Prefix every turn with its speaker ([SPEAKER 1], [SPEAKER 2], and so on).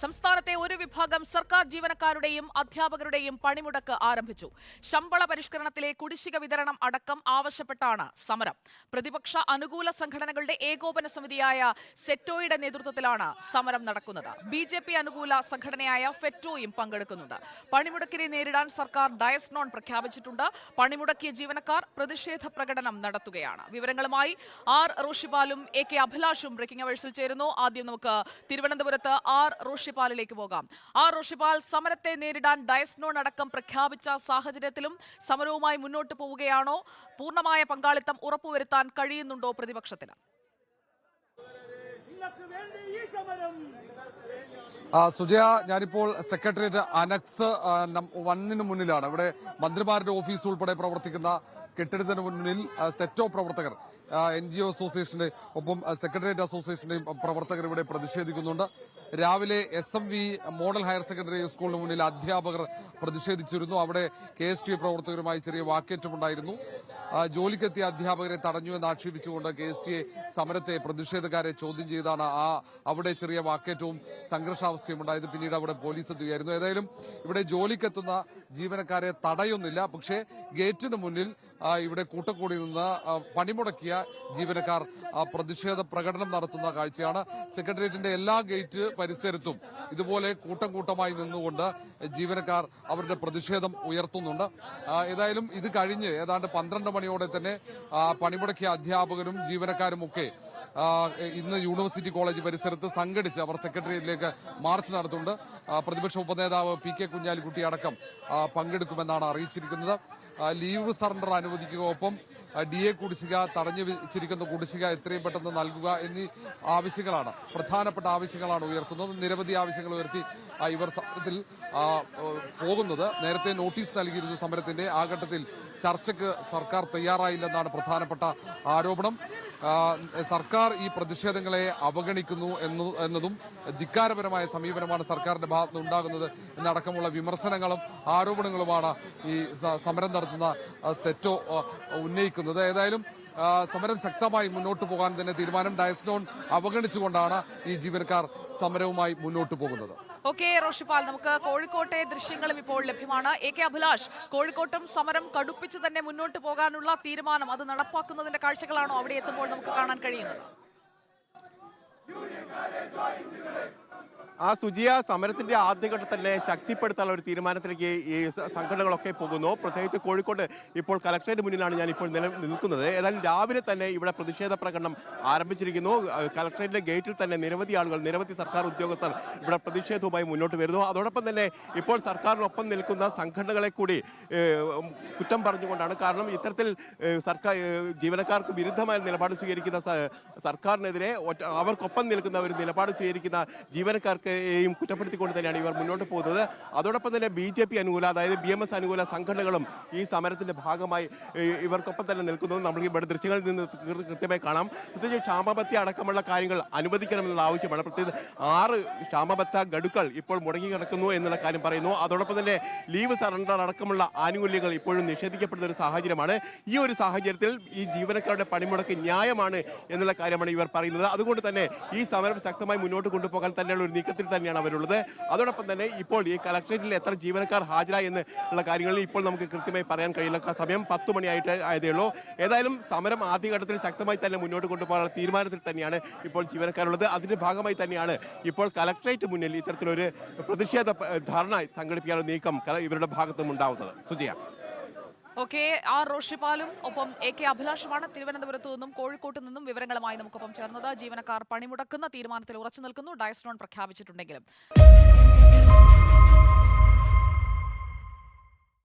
[SPEAKER 1] സംസ്ഥാനത്തെ ഒരു വിഭാഗം സർക്കാർ ജീവനക്കാരുടെയും അധ്യാപകരുടെയും പണിമുടക്ക് ആരംഭിച്ചു. ശമ്പള പരിഷ്കരണത്തിലെ കുടിശ്ശിക വിതരണം അടക്കം ആവശ്യപ്പെട്ടാണ് സമരം. പ്രതിപക്ഷ അനുകൂല സംഘടനകളുടെ ഏകോപന സമിതിയായ സെറ്റോയുടെ നേതൃത്വത്തിലാണ് സമരം നടക്കുന്നത്. ബി ജെ പി അനുകൂല സംഘടനയായ ഫെറ്റോയും പങ്കെടുക്കുന്നുണ്ട്. പണിമുടക്കിനെ നേരിടാൻ സർക്കാർ ഡയസ്നോൺ പ്രഖ്യാപിച്ചിട്ടുണ്ട്. പണിമുടക്കിയ ജീവനക്കാർ പ്രതിഷേധ പ്രകടനം നടത്തുകയാണ്. വിവരങ്ങളുമായി ആർ റോഷിപാലും എ കെ അഭിലാഷും ബ്രേക്കിംഗ് അവേഴ്സിൽ ചേരുന്നു. ആദ്യം നമുക്ക് തിരുവനന്തപുരത്ത് ആർ റോഷിപാലിലേക്ക് പോകാം. ആ റോഷിപാൽ സമരത്തെ നേരിടാൻ ഡയസ്നോൺ അടക്കം പ്രഖ്യാപിച്ച സാഹചര്യത്തിലും സമരവുമായി മുന്നോട്ട് പോവുകയാണോ? പൂർണമായ പങ്കാളിത്തം ഉറപ്പുവരുത്താൻ കഴിയുന്നുണ്ടോ പ്രതിപക്ഷത്തിന്?
[SPEAKER 2] സുജയ ഞാനിപ്പോൾ സെക്രട്ടേറിയറ്റ് അനക്സ് വണ്ണിന് മുന്നിലാണ്. ഇവിടെ മന്ത്രിമാരുടെ ഓഫീസ് ഉൾപ്പെടെ പ്രവർത്തിക്കുന്ന കെട്ടിടത്തിന് മുന്നിൽ സെറ്റോ പ്രവർത്തകർ എൻ ജി ഒ അസോസിയേഷന്റെ ഒപ്പം സെക്രട്ടേറിയറ്റ് അസോസിയേഷന്റെയും പ്രവർത്തകർ ഇവിടെ പ്രതിഷേധിക്കുന്നുണ്ട്. രാവിലെ S M V model higher secondary സ്കൂളിന് മുന്നിൽ അധ്യാപകർ പ്രതിഷേധിച്ചിരുന്നു. അവിടെ കെ എസ് ടി പ്രവർത്തകരുമായി ചെറിയ വാക്കേറ്റമുണ്ടായിരുന്നു. ജോലിക്കെത്തിയ അധ്യാപകരെ തടഞ്ഞു എന്ന് ആക്ഷേപിച്ചുകൊണ്ട് കെ എസ് ടി സമരത്തെ പ്രതിഷേധക്കാരെ ചോദ്യം ചെയ്താണ്. ആ അവിടെ ചെറിയ വാക്കേറ്റവും സംഘർഷാവസ്ഥയും ഉണ്ടായത്. പിന്നീട് അവിടെ പോലീസ് എത്തുകയായിരുന്നു. ഏതായാലും ഇവിടെ ജോലിക്കെത്തുന്ന ജീവനക്കാരെ തടയുന്നില്ല. പക്ഷേ ഗേറ്റിന് മുന്നിൽ ഇവിടെ കൂട്ടക്കൂടി നിന്ന് പണിമുടക്കിയ ജീവനക്കാർ പ്രതിഷേധ പ്രകടനം നടത്തുന്ന കാഴ്ചയാണ്. സെക്രട്ടേറിയറ്റിന്റെ എല്ലാ ഗേറ്റ് പരിസരത്തും ഇതുപോലെ കൂട്ടം കൂട്ടമായി നിന്നുകൊണ്ട് ജീവനക്കാർ അവരുടെ പ്രതിഷേധം ഉയർത്തുന്നുണ്ട്. ഏതായാലും ഇത് കഴിഞ്ഞ് ഏതാണ്ട് പന്ത്രണ്ട് മണിയോടെ തന്നെ പണിമുടക്കിയ അധ്യാപകരും ജീവനക്കാരും ഒക്കെ ഇന്ന് യൂണിവേഴ്സിറ്റി കോളേജ് പരിസരത്ത് സംഘടിച്ച് അവർ സെക്രട്ടേറിയറ്റിലേക്ക് മാർച്ച് നടത്തുന്നുണ്ട്. പ്രതിപക്ഷ ഉപനേതാവ് പി കെ കുഞ്ഞാലിക്കുട്ടി അടക്കം പങ്കെടുക്കുമെന്നാണ് അറിയിച്ചിരിക്കുന്നത്. ലീവ് സറണ്ടർ അനുവദിക്കുക. ഒപ്പം ഡി എ കുടിശ്ശിക തടഞ്ഞു വെച്ചിരിക്കുന്ന കുടിശ്ശിക എത്രയും പെട്ടെന്ന് നൽകുക എന്നീ ആവശ്യങ്ങളാണ്. പ്രധാനപ്പെട്ട ആവശ്യങ്ങളാണ് ഉയർത്തുന്നത്. നിരവധി ആവശ്യങ്ങൾ ഉയർത്തി ഇവർ സമരത്തിൽ പോകുന്നത്. നേരത്തെ നോട്ടീസ് നൽകിയിരുന്നു സമരത്തിന്റെ ആ ഘട്ടത്തിൽ. ചർച്ചയ്ക്ക് സർക്കാർ തയ്യാറായില്ലെന്നാണ് പ്രധാനപ്പെട്ട ആരോപണം. സർക്കാർ ഈ പ്രതിഷേധങ്ങളെ അവഗണിക്കുന്നു എന്നു എന്നതും ധിക്കാരപരമായ സമീപനമാണ് സർക്കാരിന്റെ ഭാഗത്ത് ഉണ്ടാകുന്നത് എന്നടക്കമുള്ള വിമർശനങ്ങളും ആരോപണങ്ങളുമാണ് ഈ സമരം നടത്തുന്ന സെറ്റോ ആ, ഉന്നയിക്കുന്നത് ഏതായാലും സമരം ശക്തമായി മുന്നോട്ട് പോകാൻ തന്നെ തീരുമാനം ഡയസ്നോൺ അവഗണിച്ചുകൊണ്ടാണ് ഈ ജീവനക്കാർ സമരവുമായി മുന്നോട്ട് പോകുന്നത്.
[SPEAKER 1] ഓക്കെ റോഷിപാൽ നമുക്ക് കോഴിക്കോട്ടെ ദൃശ്യങ്ങളും ഇപ്പോൾ ലഭ്യമാണ്. എ കെ അഭിലാഷ് കോഴിക്കോട്ടും സമരം കടുപ്പിച്ച് തന്നെ മുന്നോട്ട് പോകാനുള്ള തീരുമാനം അത് നടപ്പാക്കുന്നതിന്റെ കാഴ്ചകളാണോ അവിടെ എത്തുമ്പോൾ നമുക്ക് കാണാൻ കഴിയുന്നത്?
[SPEAKER 3] ആ സുജിയ സമരത്തിന്റെ ആദ്യഘട്ടം തന്നെ ശക്തിപ്പെടുത്താനുള്ള ഒരു തീരുമാനത്തിലേക്ക് ഈ സംഘടനകളൊക്കെ പോകുന്നു. പ്രത്യേകിച്ച് കോഴിക്കോട് ഇപ്പോൾ കലക്ടറേറ്റ് മുന്നിലാണ് ഞാൻ ഇപ്പോൾ നിൽക്കുന്നത്. ഏതായാലും രാവിലെ തന്നെ ഇവിടെ പ്രതിഷേധ പ്രകടനം ആരംഭിച്ചിരിക്കുന്നു. കലക്ടറേറ്റിന്റെ ഗേറ്റിൽ തന്നെ നിരവധി ആളുകൾ നിരവധി സർക്കാർ ഉദ്യോഗസ്ഥർ ഇവിടെ പ്രതിഷേധവുമായി മുന്നോട്ട് വരുന്നു. അതോടൊപ്പം തന്നെ ഇപ്പോൾ സർക്കാരിനൊപ്പം നിൽക്കുന്ന സംഘടനകളെ കൂടി കുറ്റം പറഞ്ഞുകൊണ്ടാണ്. കാരണം ഇത്തരത്തിൽ സർക്കാർ ജീവനക്കാർക്ക് വിരുദ്ധമായ നിലപാട് സ്വീകരിക്കുന്ന സർക്കാരിനെതിരെ അവർക്കൊപ്പം നിൽക്കുന്ന ഒരു നിലപാട് സ്വീകരിക്കുന്ന ജീവനക്കാർക്കെയും കുറ്റപ്പെടുത്തിക്കൊണ്ട് തന്നെയാണ് ഇവർ മുന്നോട്ട് പോകുന്നത്. അതോടൊപ്പം തന്നെ ബി ജെ പി അനുകൂല അതായത് ബി എം എസ് അനുകൂല സംഘടനകളും ഈ സമരത്തിന്റെ ഭാഗമായി ഇവർക്കൊപ്പം തന്നെ നിൽക്കുന്നത് നമ്മൾ ഇവിടെ ദൃശ്യങ്ങളിൽ നിന്ന് കൃത്യമായി കാണാം. പ്രത്യേകിച്ച് ക്ഷാമബത്തി അടക്കമുള്ള കാര്യങ്ങൾ അനുവദിക്കണമെന്നുള്ള ആവശ്യമാണ്. പ്രത്യേകിച്ച് ആറ് ക്ഷാമബത്ത ഗഡുക്കൾ ഇപ്പോൾ മുടങ്ങി കിടക്കുന്നു എന്നുള്ള കാര്യം പറയുന്നു. അതോടൊപ്പം തന്നെ ലീവ് സറണ്ടർ അടക്കമുള്ള ആനുകൂല്യങ്ങൾ ഇപ്പോഴും നിഷേധിക്കപ്പെടുന്ന ഒരു സാഹചര്യമാണ്. ഈ ഒരു സാഹചര്യത്തിൽ ഈ ജീവനക്കാരുടെ പണിമുടക്ക് ന്യായമാണ് എന്നുള്ള കാര്യമാണ് ഇവർ പറയുന്നത്. അതുകൊണ്ട് തന്നെ ഈ സമരം ശക്തമായി മുന്നോട്ട് കൊണ്ടുപോകാൻ തന്നെയുള്ള ഒരു നീക്കത്തിൽ തന്നെയാണ് അവരുള്ളത്. അതോടൊപ്പം തന്നെ ഇപ്പോൾ ഈ കളക്ടറേറ്റിൽ എത്ര ജീവനക്കാർ ഹാജരായി എന്ന് ഉള്ള കാര്യങ്ങളിൽ ഇപ്പോൾ നമുക്ക് കൃത്യമായി പറയാൻ കഴിയില്ല. സമയം പത്ത് മണിയായിട്ട് ആയതേ ഉള്ളൂ. ഏതായാലും സമരം ആദ്യഘട്ടത്തിൽ ശക്തമായി തന്നെ മുന്നോട്ട് കൊണ്ടുപോകാനുള്ള തീരുമാനത്തിൽ തന്നെയാണ് ഇപ്പോൾ ജീവനക്കാരുള്ളത്. അതിന്റെ ഭാഗമായി തന്നെയാണ് ഇപ്പോൾ കളക്ടറേറ്റ് മുന്നിൽ ഇത്തരത്തിലൊരു പ്രതിഷേധ ധാരണ സംഘടിപ്പിക്കാനുള്ള നീക്കം ഇവരുടെ ഭാഗത്തും ഉണ്ടാവുന്നത്. സുജിയ.
[SPEAKER 1] ഓക്കെ ആർ റോഷിപാലും ഒപ്പം എ കെ അഭിലാഷുമാണ്. തിരുവനന്തപുരത്ത് നിന്നും കോഴിക്കോട്ട് നിന്നും വിവരങ്ങളുമായി നമുക്കൊപ്പം ചേർന്നത്. ജീവനക്കാർ പണിമുടക്കുന്ന തീരുമാനത്തിൽ ഉറച്ചു നിൽക്കുന്നു. ഡയസ്നോൺ പ്രഖ്യാപിച്ചിട്ടുണ്ടെങ്കിലും.